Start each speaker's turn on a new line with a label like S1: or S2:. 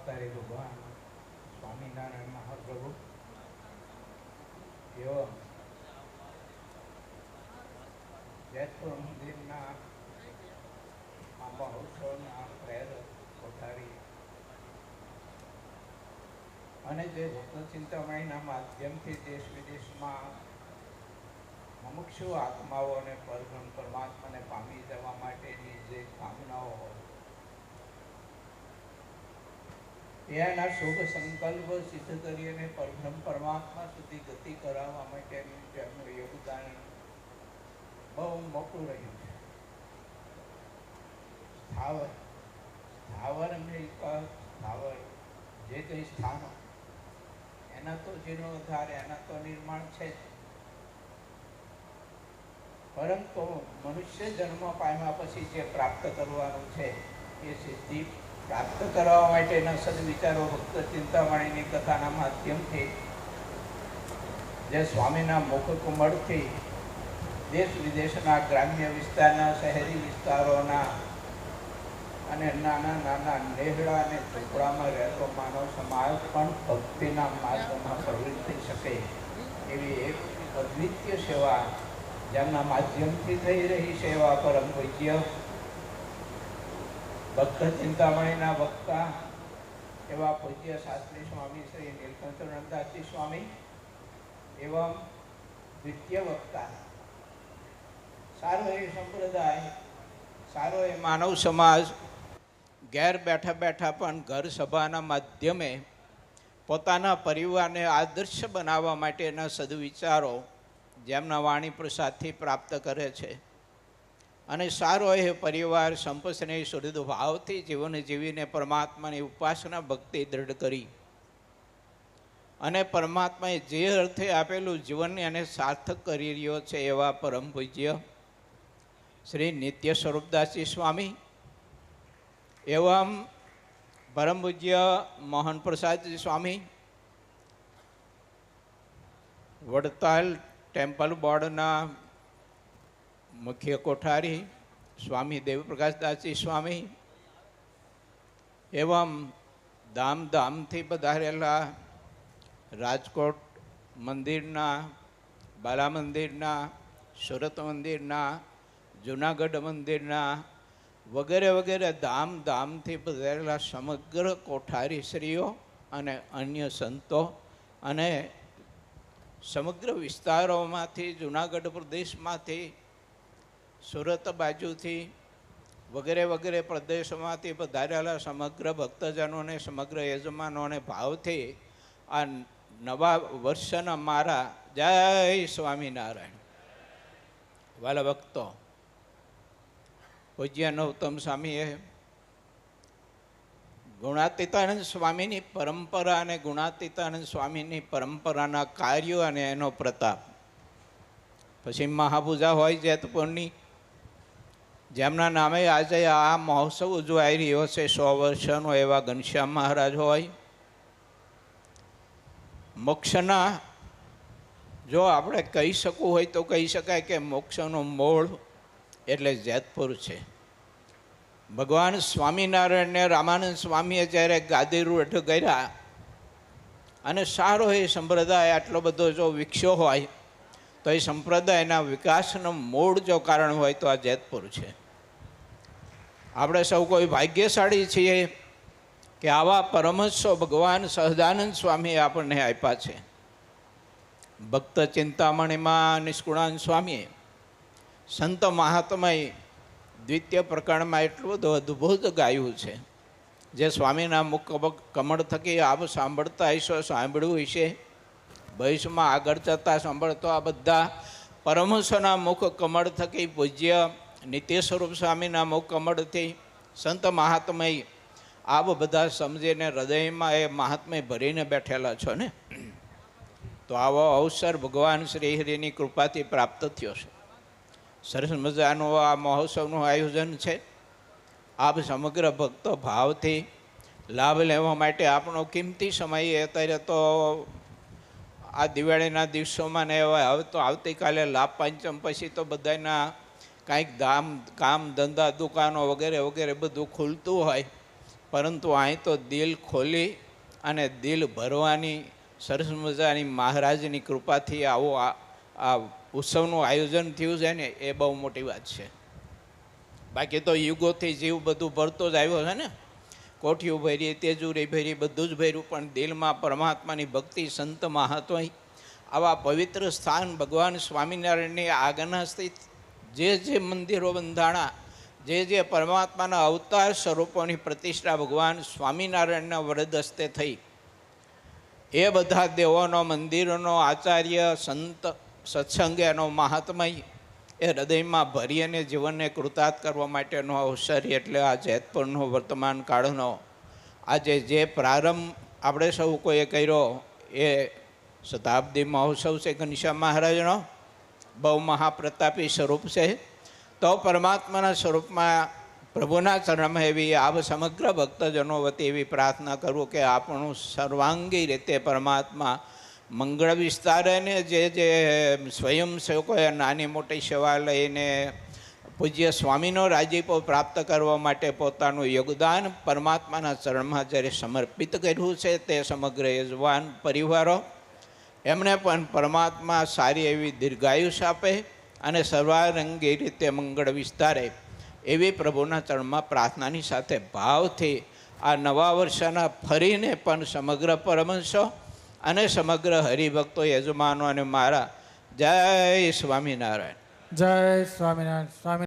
S1: અવતારી ભગવાન, સ્વામિનારાયણ મહાપ્રભુ. એવો જયપુર મંદિરના આ મહોત્સવના પ્રેરક કોઠારી. અને જે ભક્ત ચિંતામણીના માધ્યમથી દેશ વિદેશમાં મુમુક્ષુ આત્માઓને પરબ્રહ્મ પરમાત્માને પામી જવા માટેની જે કામનાઓ હોય એના શુભ સંકલ્પ સિદ્ધ કરી પરબ્રહ્મ પરમાત્મા સુધી ગતિ કરાવવા માટેનું તેમનું યોગદાન બહુ મોટું રહ્યું છે. સ્થાવર સ્થાવર અમેરિક સ્થાવર, જે કંઈ સ્થાનો, એના તો જીર્ણોદ્ધાર એના તો નિર્માણ છે જ. પરંતુ મનુષ્ય જન્મ પામ્યા પછી જે પ્રાપ્ત કરવાનું છે, એ સિદ્ધિ પ્રાપ્ત કરવા માટેના સદવિચારો, ભક્ત ચિંતામણીની કથાના માધ્યમથી જે સ્વામીના મુખ કુમળથી દેશ વિદેશના ગ્રામ્ય વિસ્તારના, શહેરી વિસ્તારોના અને નાના નાના નેહડા અને ઝૂંપડામાં રહેતો માનવ સમાજ પણ ભક્તિના માર્ગમાં પ્રવૃત્ત થઈ શકે એવી એક અદ્વિતીય સેવા જેમના માધ્યમથી થઈ રહી સેવા પરમ પૂજ્ય ભક્ત ચિંતામણીના વક્તા એવા પૂજ્ય શાસ્ત્રી સ્વામી શ્રી નીલકંઠનંદાસજી સ્વામી એવં દ્વિતીય વક્તા. સારો એ સંપ્રદાય, સારો એ માનવ સમાજ, ઘેર બેઠા બેઠા પણ ઘર સભાના માધ્યમે પોતાના પરિવારને આદર્શ બનાવવા માટેના સદવિચારો જેમના વાણી પ્રસાદથી પ્રાપ્ત કરે છે. અને સારો એ પરિવાર સંપસને શુદ્ધ ભાવથી જીવન જીવીને પરમાત્માની ઉપાસના ભક્તિ દૃઢ કરી. અને પરમાત્માએ જે અર્થે આપેલું જીવનને એને સાર્થક કરી રહ્યો છે એવા પરમ પૂજ્ય શ્રી નિત્ય સ્વરૂપદાસજી સ્વામી, એવમ પરમ પૂજ્ય મોહન પ્રસાદજી સ્વામી, વડતાલ ટેમ્પલ બોર્ડના મુખ્ય કોઠારી સ્વામી દેવપ્રકાશદાસજી સ્વામી. એવમ ધામધામથી પધારેલા રાજકોટ મંદિરના બાલા મંદિરના સુરત મંદિરના, જુનાગઢ મંદિરના વગેરે વગેરે ધામધામથી પધારેલા સમગ્ર કોઠારી શ્રીઓ અને અન્ય સંતો અને સમગ્ર વિસ્તારોમાંથી, જુનાગઢ પ્રદેશમાંથી સુરત બાજુથી વગેરે વગેરે પ્રદેશોમાંથી પધારેલા સમગ્ર ભક્તજનોને, સમગ્ર યજમાનોને ભાવથી આ નવા વર્ષના મારા જય સ્વામિનારાયણ. વાલા ભક્તો, પૂજ્ય નવતમ સ્વામીએ ગુણાતીતાનંદ સ્વામીની પરંપરા અને ગુણાતીતાનંદ સ્વામીની પરંપરાના કાર્યો અને એનો પ્રતાપ. પછી મહાપૂજા હોય જેતપુરની જેમના નામે આજે આ મહોત્સવ ઉજવાઈ રહ્યો છે સો વર્ષનો એવા ઘનશ્યામ મહારાજ હોય. મોક્ષના જો આપણે કહી શકવું હોય તો કહી શકાય કે મોક્ષનો મૂળ એટલે જેતપુર છે. ભગવાન સ્વામિનારાયણને રામાનંદ સ્વામીએ જ્યારે ગાદીરૂઢ કર્યા અને સારો એ સંપ્રદાય આટલો બધો જો વિકસ્યો હોય તો એ સંપ્રદાયના વિકાસનું મૂળ જો કારણ હોય તો આ જેતપુર છે. આપણે સૌ કોઈ ભાગ્યશાળી છીએ કે આવા પરમહંસો ભગવાન સહજાનંદ સ્વામીએ આપણને આપ્યા છે. ભક્ત ચિંતામણીમાં નિષ્કુળાન સ્વામીએ, સંત મહાત્મય દ્વિતીય પ્રકરણમાં એટલું બધું અદ્ભુત ગાયું છે. જે સ્વામીના મુખ કમળ થકી આપ સાંભળતા હશો સાંભળ્યું હશે. ભવિષ્યમાં આગળ જતાં સાંભળતો આ બધા પરમહંસોના મુખ કમળ થકી પૂજ્ય નિત્ય સ્વરૂપ સ્વામીના મુખ કમળથી સંત મહાત્મય આ બધા સમજીને હૃદયમાં એ મહાત્મય ભરીને બેઠેલા છો ને? તો આવો અવસર ભગવાન શ્રી હરિની કૃપાથી પ્રાપ્ત થયો છે. સરસ મજાનું આ મહોત્સવનું આયોજન છે. આપ સમગ્ર ભક્તો ભાવથી લાભ લેવા માટે આપણો કિંમતી સમય અત્યારે તો આ દિવાળીના દિવસોમાં ને એવા હવે તો આવતીકાલે લાભ પાંચમ પછી તો બધાના કાંઈક ધામ કામ, ધંધા, દુકાનો વગેરે વગેરે બધું ખુલતું હોય. પરંતુ અહીં તો દિલ ખોલી અને દિલ ભરવાની, સરસ મજાની મહારાજની કૃપાથી આવો આ આ ઉત્સવનું આયોજન થયું છે ને, એ બહુ મોટી વાત છે. બાકી તો યુગોથી જીવ બધું ભરતો જ આવ્યો છે ને? કોઠિયું ભરી તેજુરી ભરી બધું જ ભર્યું, પણ દિલમાં પરમાત્માની ભક્તિ સંત હતો આવા પવિત્ર સ્થાન ભગવાન સ્વામિનારાયણની આગના સ્થિત જે જે મંદિરો બંધાણા, જે જે પરમાત્માના અવતાર સ્વરૂપોની પ્રતિષ્ઠા ભગવાન સ્વામિનારાયણના વરદ હસ્તે થઈ. એ બધા દેવોનો, મંદિરોનો, આચાર્ય, સંત સત્સંગ એનો મહાત્મય એ હૃદયમાં ભરી અને જીવનને કૃતાર્થ કરવા માટેનો અવસર એટલે આ જેતપુરનો વર્તમાન કાળનો આજે જે પ્રારંભ આપણે સૌ કોઈએ કર્યો એ શતાબ્દી મહોત્સવ છે ઘનશ્યામ મહારાજનો. બહુ મહાપ્રતાપી સ્વરૂપ છે. તો પરમાત્માના સ્વરૂપમાં પ્રભુના ચરણમાં એવી આપ સમગ્ર ભક્તજનો વતી એવી પ્રાર્થના કરું કે આપણું સર્વાંગી રીતે પરમાત્મા મંગળ વિસ્તારને જે જે સ્વયંસેવકોએ નાની મોટી સેવા લઈને પૂજ્ય સ્વામીનો રાજીપો પ્રાપ્ત કરવા માટે પોતાનું યોગદાન પરમાત્માના ચરણમાં જ્યારે સમર્પિત કર્યું છે તે સમગ્ર યજવાન પરિવારો, એમણે પણ પરમાત્મા સારી એવી દીર્ઘાયુષ આપે અને સર્વારંગી રીતે મંગળ વિસ્તારે એવી પ્રભુના ચરણમાં પ્રાર્થનાની સાથે ભાવથી આ નવા વર્ષના ફરીને પણ સમગ્ર પરમંશો અને સમગ્ર હરિભક્તો યજમાનો અને મારા જય સ્વામિનારાયણ.
S2: જય સ્વામિનારાયણ. સ્વામી